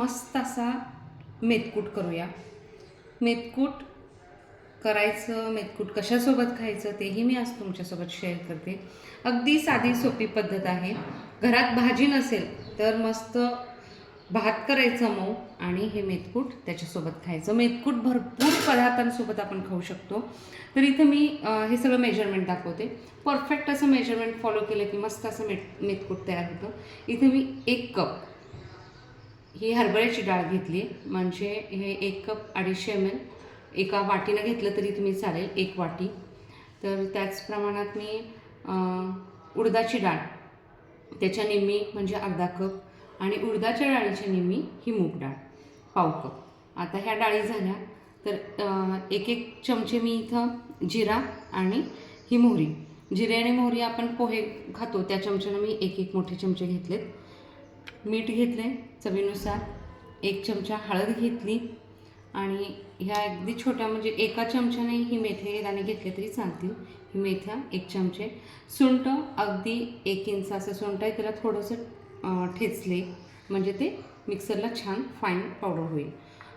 मस्त असा मेतकूट करूया. मेतकूट करायचं मेतकूट कशासोबत खायचं तेही मी आज तुमच्यासोबत शेअर करते. अगदी साधी सोपी पद्धत आहे. घरात भाजी नसेल तर मस्त भात करायचं मऊ आणि हे मेतकूट त्याच्यासोबत खायचं. मेतकूट भरपूर पदार्थांसोबत आपण खाऊ शकतो. तर इथं मी हे सगळं मेजरमेंट दाखवते. परफेक्ट असं मेजरमेंट फॉलो केलं की मस्त असं मेट मेतकूट तयार होतं. इथे मी एक कप ही हरभऱ्याची डाळ घेतली. म्हणजे हे एक कप अडीचशे एम एल एका वाटीनं घेतलं तरी तुम्ही चालेल एक वाटी. तर त्याच प्रमाणात मी उडदाची डाळ त्याच्या निम्मी म्हणजे अर्धा कप आणि उडदाच्या डाळीच्या निम्मी ही मूग डाळ पाव कप. आता ह्या डाळी झाल्या तर एक एक चमचे मी इथं जिरा आणि ही मोहरी. जिरे आणि मोहरी आपण पोहे खातो त्या चमच्यानं मी एक एक मोठे चमचे घेतलेत. मीठ घेतले चवीनुसार. एक चमचा हळद घेतली. आणि ह्या अगदी छोट्या म्हणजे एका चमच्याने ही मेथी दाणे घेतले तरी चालतील. ही मेथ्या एक चमचे. सुंट अगदी एक इंच असं सुंट आहे त्याला थोडंसं ठेचले. म्हणजे ते मिक्सरला छान फाईन पावडर होईल.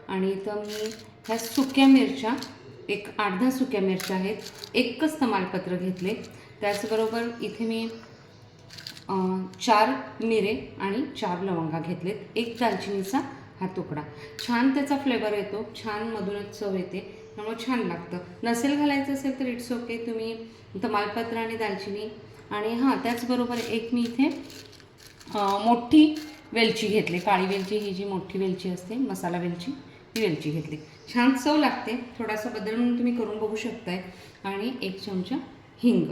आणि इथं मी ह्या सुक्या मिरच्या एक आठ दहा सुक्या मिरच्या आहेत एकच तमालपत्र घेतले. त्याचबरोबर इथे मी चार मिरे आणि चार लवंगा घेतलेत. एक दालचिनीचा हा तुकडा. छान त्याचा फ्लेवर येतो. छान मधूनच चव येते. त्यामुळे छान लागतं. नसेल घालायचं असेल तर इट्स ओके तुम्ही तमालपत्र आणि दालचिनी आणि हां त्याचबरोबर एक मी इथे मोठी वेलची घेतली. काळी वेलची ही जी मोठी वेलची असते मसाला वेलची ही वेलची घेतली. छान चव लागते. थोडासा बदल म्हणून तुम्ही करून बघू शकताय. आणि एक चमचा हिंग.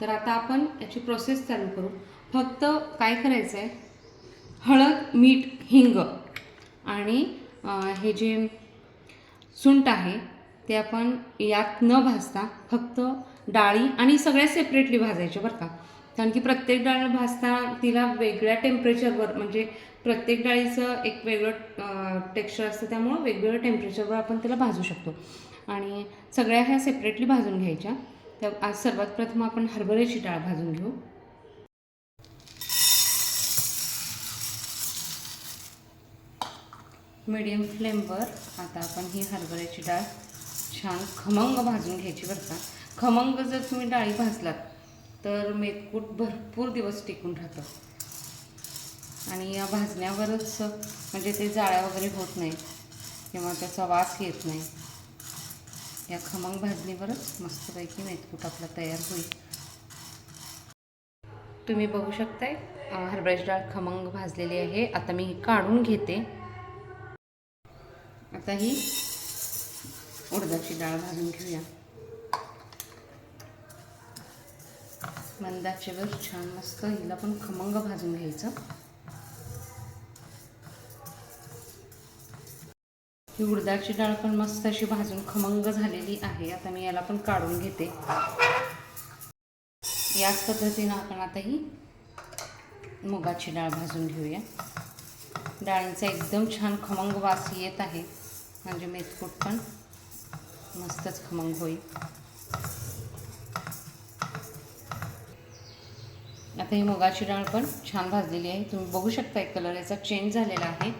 तर आता आपण याची प्रोसेस चालू करू. फक्त काय करायचं आहे हळद मीठ हिंग आणि हे जे सुंट आहे ते आपण यात न भाजता फक्त डाळी आणि सगळ्या सेपरेटली भाजायच्या बरं का. कारण की प्रत्येक डाळ भाजताना तिला वेगळ्या टेम्परेचरवर म्हणजे प्रत्येक डाळीचं एक वेगळं टेक्स्चर असतं त्यामुळं वेगवेगळ्या टेम्परेचरवर आपण त्याला भाजू शकतो. आणि सगळ्या ह्या सेपरेटली भाजून घ्यायच्या. तर आज सर्वात प्रथम आपण हरभऱ्याची डाळ भाजून घेऊ. मीडियम फ्लेमवर आता आपण ही हरभऱ्याची डाळ छान खमंग भाजून घ्यायची बरं का. खमंग जर तुम्ही डाळी भाजलात तर मेतकूट भरपूर दिवस टिकून राहतं. आणि या भाजण्यावरच म्हणजे ते जाळ्या वगैरे होत नाही किंवा त्याचा वास येत नाही. या खमंग भाजणीवरच मस्तपैकी मेतकूट आपला तयार होईल. तुम्ही बघू शकताय हरभऱ्याची डाळ खमंग भाजलेली आहे. आता मी ही काढून घेते. आता ही उडदाची डाळ भाजून घेऊया. मंदाचेवर छान मस्त हिला पण खमंग भाजून घ्यायचं. ही उडदाची डाळ पण मस्त अशी भाजून खमंग झालेली आहे. आता मी याला पण काढून घेते. याच पद्धतीनं आपण आता ही मुगाची डाळ भाजून घेऊया. डाळींचा एकदम छान खमंग वास येत आहे. म्हणजे मेथकूट पण मस्तच खमंग होईल. आता ही मुगाची डाळ पण छान भाजलेली आहे. तुम्ही बघू शकताय कलर याचा चेंज झालेला आहे.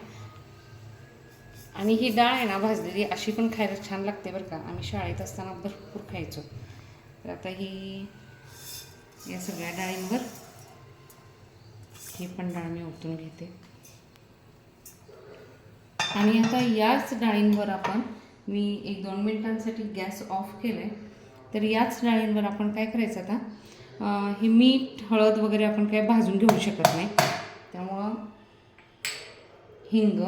आणि ही डाळ आहे ना भाजलेली अशी पण खायला छान लागते बरं का. आम्ही शाळेत असताना भरपूर खायचो. तर आता ही या सगळ्या डाळींवर ही पण डाळ मी ओतून घेते. आणि आता याच डाळींवर आपण मी एक दोन मिनिटांसाठी गॅस ऑफ केलं आहे तर याच डाळींवर आपण काय करायचं आता? हे मीठ हळद वगैरे आपण काय भाजून घेऊ शकत नाही. त्यामुळं हिंग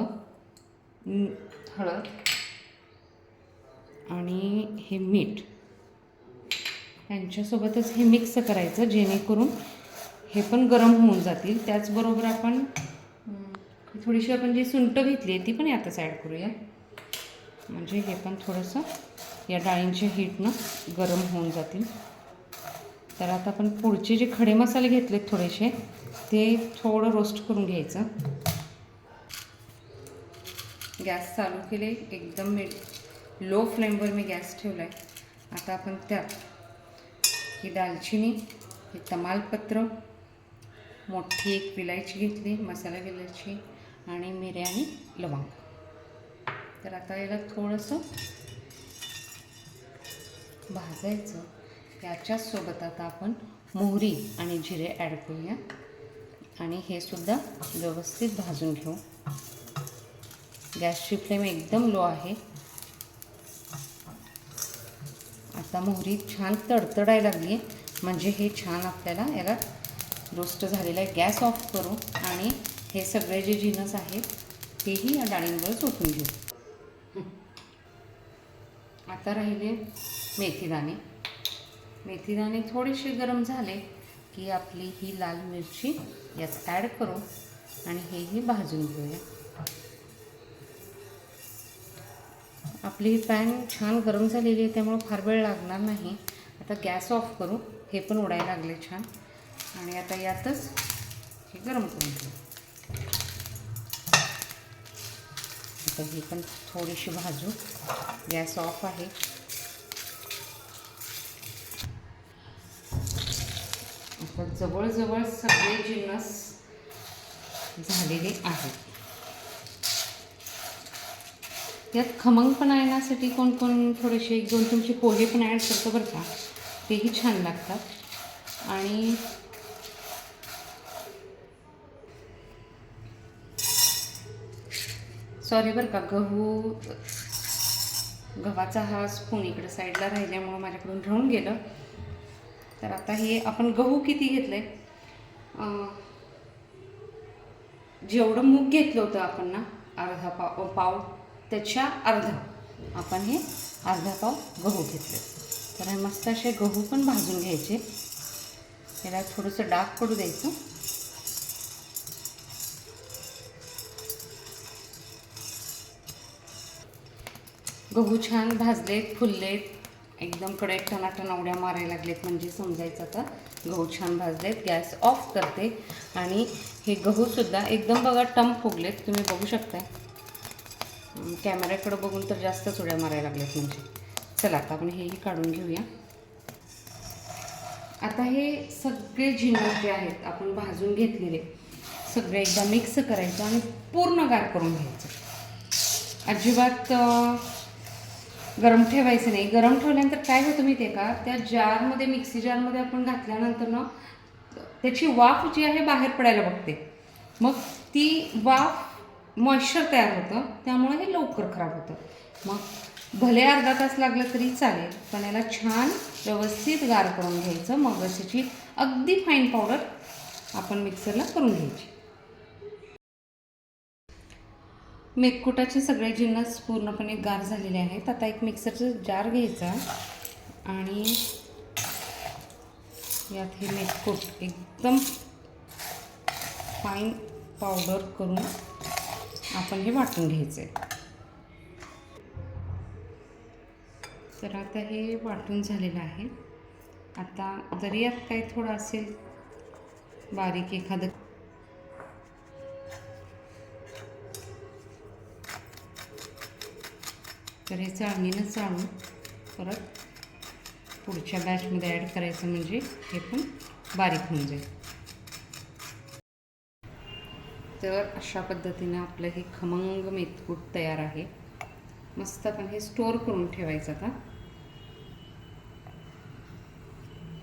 हळद. आणि हे मीठ. यांच्यासोबतच हे मिक्स करायचं जेणेकरून हे पण गरम होऊन जातील. त्याचबरोबर आपण थोडीशी आपण जी सुंट घेतली आहे ती पण यातच ॲड करूया. म्हणजे हे पण थोडंसं या डाळींच्या हीटनं गरम होऊन जातील. तर आता आपण पुढचे जे खडे मसाले घेतलेत थोडेसे ते थोडं रोस्ट करून घ्यायचं. गॅस चालू केले एकदम मी लो फ्लेमवर मी गॅस ठेवला आहे आता आपण त्यात ही दालचिनी हे तमालपत्र मोठी एक विलायची घेतली मसाला विलायची आणि मिरे आणि लवंग. तर आता याला थोडंसं भाजायचं. याच्याचसोबत आता आपण मोहरी आणि जिरे ॲड करूया. आणि हे सुद्धा व्यवस्थित भाजून घेऊ. गॅसची फ्लेम एकदम लो आहे. आता मोहरी छान तडतडायला लागली आहे. म्हणजे हे छान आपल्याला याला रोस्ट झालेला आहे. गॅस ऑफ करू आणि हे सगळे जे जिनस आहेत तेही या डाळींवर चोटून घेऊ. आता राहिले मेथीदाणे मेथीदाणे थोडेसे गरम झाले की आपली ही लाल मिरची यात ॲड करू आणि हेही भाजून घेऊया. आपली ही पॅन छान गरम झालेली आहे त्यामुळं फार वेळ लागणार नाही. आता गॅस ऑफ करू. हे पण उडायला लागले छान. आणि आता यातच हे गरम करून घेऊ. आता ही पण थोडीशी भाजू. गॅस ऑफ आहे. आता जवळजवळ सगळे जिन्नस झालेले आहेत. यात खमंगपणा येण्यासाठी कोण कोण थोडेसे एक दोन तुमचे पोहे पण ॲड करतो बरं का. तेही छान लागतात. आणि सॉरी बरं का गहू गव्हाचा हा स्पून इकडे साईडला राहिल्यामुळं माझ्याकडून राहून गेलं. तर आता हे आपण गहू किती घेतलं आहे जेवढं मूग घेतलं होतं आपण ना अर्धा पाव पाव त्याच्या अर्धा. आपण हे अर्धा पाव गहू घेतले. तर हे मस्त असे गहू पण भाजून घ्यायचे. याला थोडंसं डाग पडू द्यायचं. गहू छान भाजलेत फुललेत. एकदम कडक टनाटन उड्या मारायला लागलेत म्हणजे समजायचं आता. गहू छान भाजलेत गॅस ऑफ करते. आणि हे गहूसुद्धा एकदम बघा टम फुगलेत तुम्ही बघू शकताय. कॅमेऱ्याकडं बघून तर जास्तच उड्या मारायला लागल्यात म्हणजे. चला आता आपण हेही काढून घेऊया. आता हे सगळे जिन्नस जे आहेत आपण भाजून घेतलेले सगळे एकदा मिक्स करायचं आणि पूर्ण गार करून घ्यायचं. अजिबात गरम ठेवायचं नाही. गरम ठेवल्यानंतर काय होतं माहिती आहे का? त्या जारमध्ये मिक्सी जारमध्ये आपण घातल्यानंतर ना त्याची वाफ जी आहे बाहेर पडायला बघते. मग ती वाफ मॉइश्चर तयार होतं त्यामुळे हे लवकर खराब होतं. मग भले अर्धा तास लागलं तरी चालेल पण याला छान व्यवस्थित गार करून घ्यायचं मग त्याची अगदी फाईन पावडर आपण मिक्सरला करून घ्यायची. मेककुटाचे सगळे जिन्नस पूर्णपणे गार झालेले आहेत. आता एक मिक्सरचं जार घ्यायचा आणि यात हे मेककूट एकदम फाईन पावडर करून आपण हे वाटून घ्यायचं आहे तर आता हे वाटून झालेलं आहे. आता जरी यात काही थोडं असेल बारीक एखादं. तर हे चाळणीनं चाळून परत पुढच्या बॅचमध्ये ॲड करायचं म्हणजे हे पण बारीक होऊन जाईल. तर अशा पद्धतीनं आपलं हे खमंग मेथकूट तयार आहे. मस्त आपण हे स्टोअर करून ठेवायचं आता.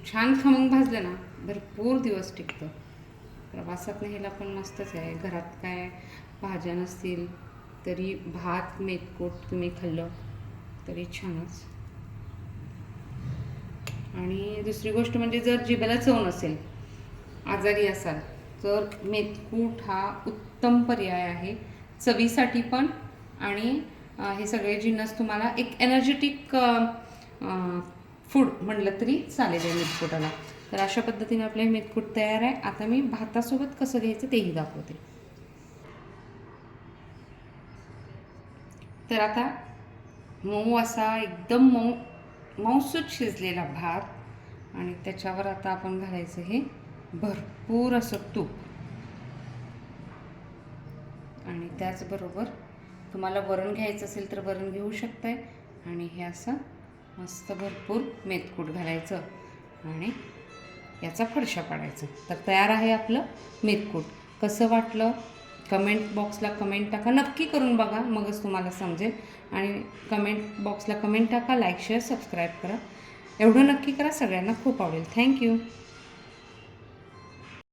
छान खमंग भाजलं ना भरपूर दिवस टिकतं. प्रवासात न्यायला पण मस्तच आहे. घरात काय भाज्या नसतील तरी भात मेथकूट तुम्ही खाल्लं तरी छानच. आणि दुसरी गोष्ट म्हणजे जर जिभेला चव नसेल आजारी असाल तर मेथकूट हा उत्तम पर्याय आहे. चवीसाठी पण आणि हे सगळे जिन्नस तुम्हाला एक एनर्जेटिक फूड म्हणलं तरी चालेल आहे मेथकूटाला तर अशा पद्धतीने आपले मेथकूट तयार आहे. आता मी भातासोबत कसं घ्यायचं तेही दाखवते. तर आता मऊ असा एकदम मऊ मऊसूत शिजलेला भात आणि त्याच्यावर आता आपण घालायचं हे. भरपूर असं तूप. आणि त्याचबरोबर तुम्हाला वरण घ्यायचं असेल तर वरण घेऊ शकताय. आणि हे असं मस्त भरपूर मेथकूट घालायचं आणि याचा फडशा पाडायचा. तर तयार आहे आपलं मेथकूट कसं वाटलं? कमेंट बॉक्सला कमेंट टाका. नक्की करून बघा मगच तुम्हाला समजेल. आणि कमेंट बॉक्सला कमेंट टाका लाईक शेअर सबस्क्राईब करा. एवढं नक्की करा सगळ्यांना खूप आवडेल. थँक्यू.